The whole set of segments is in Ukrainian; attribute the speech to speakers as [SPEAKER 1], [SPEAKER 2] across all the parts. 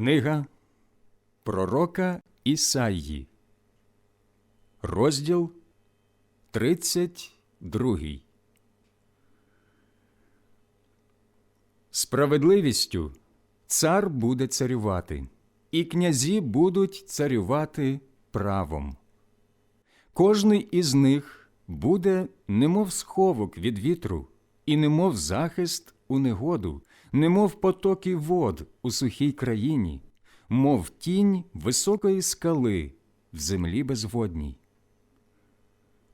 [SPEAKER 1] Книга Пророка Ісаї, розділ 32. Справедливістю цар буде царювати, і князі будуть царювати правом. Кожний із них буде немов сховок від вітру, і немов захист у негоду, немов потоки вод у сухій країні, мов тінь високої скали в землі безводній.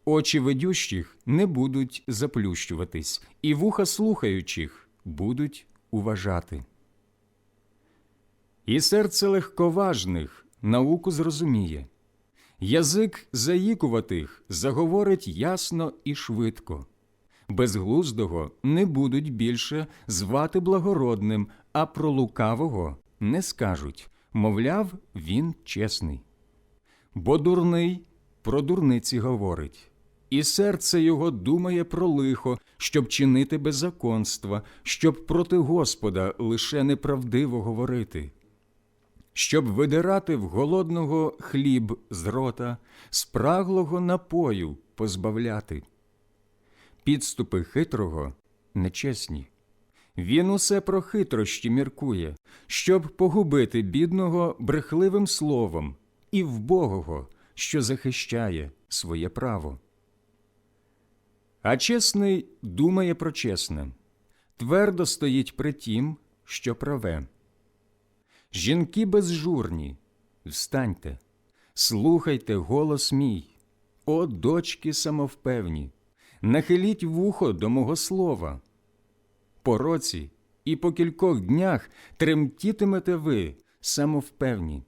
[SPEAKER 1] Очі ведющих не будуть заплющуватись, і вуха слухаючих будуть уважати. І серце легковажних науку зрозуміє, язик заїкуватих заговорить ясно і швидко. Безглуздого не будуть більше звати благородним, а про лукавого не скажуть мовляв, він чесний. Бо дурний про дурниці говорить, і серце його думає про лихо, щоб чинити беззаконства, щоб проти Господа лише неправдиво говорити, щоб видирати в голодного хліб з рота, спраглого напою позбавляти. Підступи хитрого нечесні. Він усе про хитрощі міркує, щоб погубити бідного брехливим словом і вбогого, що захищає своє право. А чесний думає про чесне, твердо стоїть при тім, що праве. Жінки безжурні, встаньте, слухайте голос мій, о дочки самовпевні, нахиліть вухо до мого слова. По році і по кількох днях тремтітимете ви самовпевні,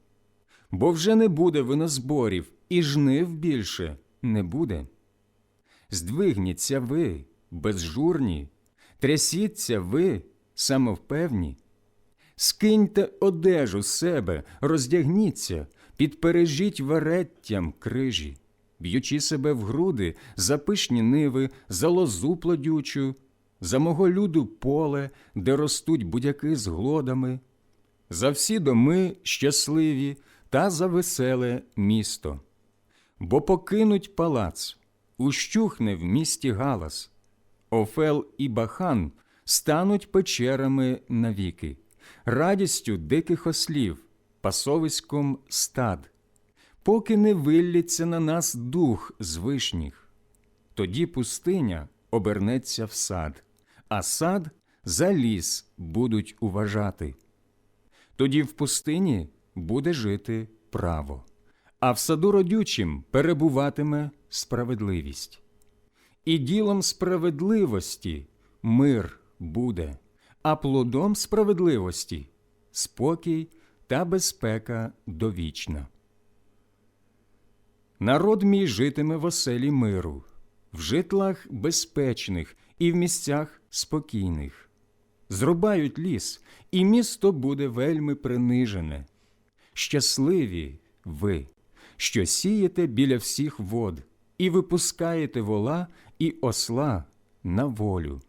[SPEAKER 1] бо вже не буде винозборів, і жнив більше не буде. Здвигніться ви, безжурні, трясіться ви, самовпевні, скиньте одежу себе, роздягніться, підпережіть вереттям крижі, б'ючи себе в груди за пишні ниви, за лозу плодючу, за мого люду поле, де ростуть будяки з глодами, за всі доми щасливі та за веселе місто. Бо покинуть палац, ущухне в місті галас, Офел і бахан стануть печерами навіки, радістю диких ослів, пасовиськом стад, поки не виллється на нас дух з вишніх. Тоді пустиня обернеться в сад, а сад за ліс будуть уважати. Тоді в пустині буде жити право, а в саду родючим перебуватиме справедливість. І ділом справедливості мир буде, а плодом справедливості спокій та безпека довічна. Народ мій житиме в оселі миру, в житлах безпечних і в місцях спокійних. Зрубають ліс, і місто буде вельми принижене. Щасливі ви, що сієте біля всіх вод, і випускаєте вола і осла на волю.